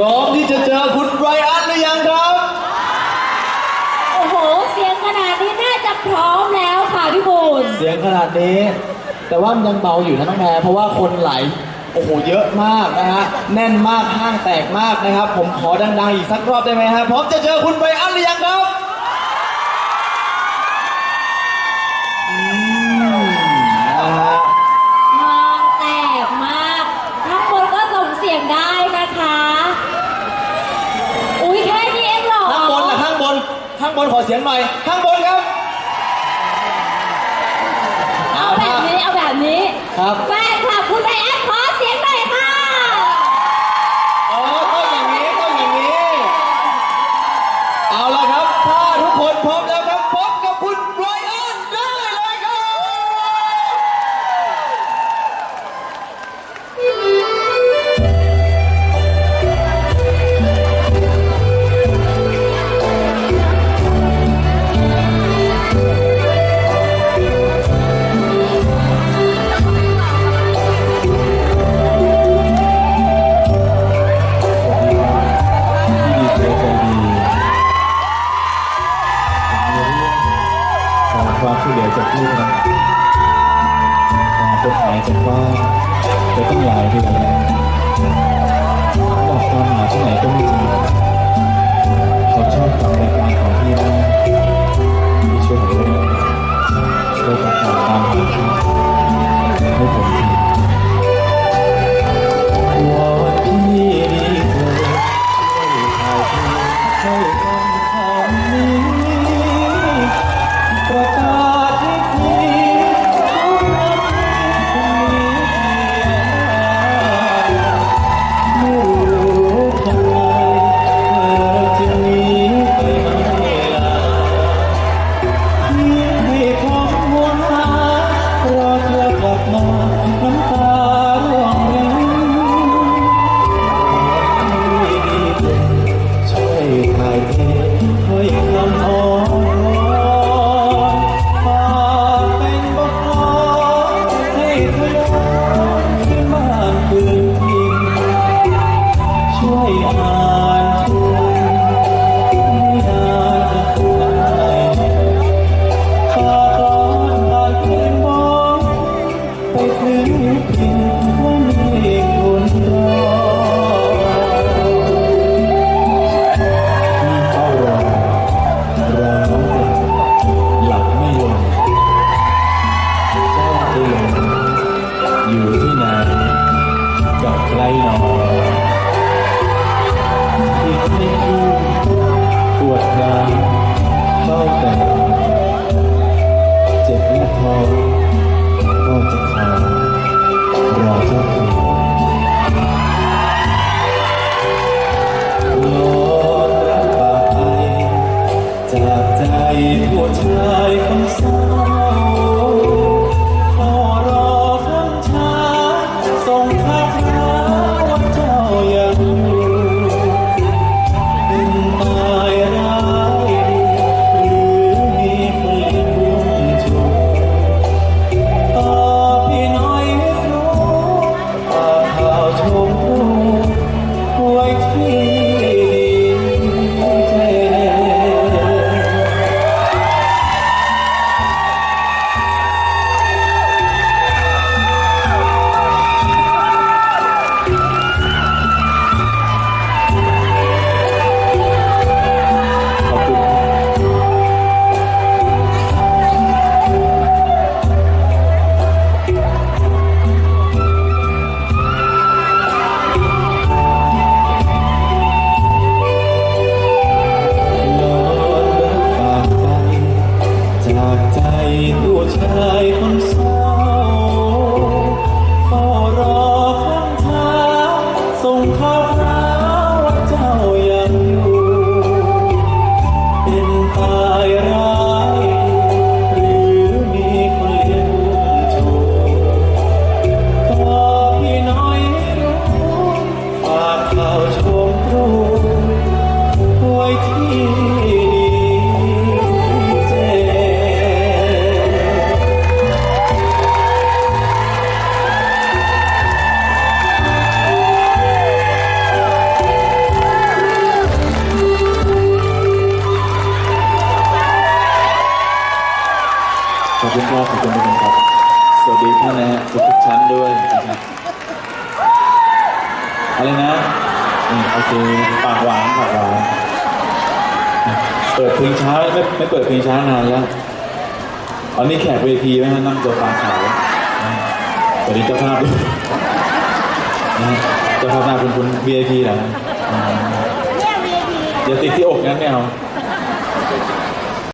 ร้อมที่จะเจอคุณไรอันหรือยังครับ โอ้โห เสียงขนาดนี้น่าจะพร้อมแล้วค่ะพี่บุญเสียงขนาดนี้ แต่ว่ามันยังเบาอยู่นะน้องแพรเพราะว่าคนไหลโอ้โหเยอะมากนะฮะแน่นมากห้างแตกมากนะครับ ผมขอดังๆอีกสักรอบได้ไหมฮะพร้อมจะเจอคุณไรอันหรือยังครับ นขอเสียงหน่อยข้างบนครับ เอาแบบนี้เอาแบบนี้ครับ แฟนคลับคุณไดแอนขอเสียงหน่อยค่ะ อ๋อต้องอย่างนี้ต้องอย่างนี้ เอาละครับ ถ้าทุกคนพร้อม จากบ้านไปตั้งหลายเดือนแล้วบอกตามหาที่ไหนก็ไม่เจอเขาชอบฟังรายการของพี่มาก อยู่ที่ไหนกับใครหนอ คุณครับขอบคุณทุกคนครับ สวัสดีท่านนะฮะทุกทุกๆชั้นด้วยนะครับ อะไรนะนี่โอเคปากหวานปากหวาน เปิดเพลงช้าไม่ไม่เปิดเพลงช้านานแล้ว อันนี้แขกเวทีไหมฮะนั่งตัวฟ้าขาวนะสวัสดีเจ้าภาพด้วยนะฮะเจ้าภาพหน้าคุณคุณ VIP เหรอฮะอ๋อเนี่ย VIP อย่าติดที่อกนะไม่เอา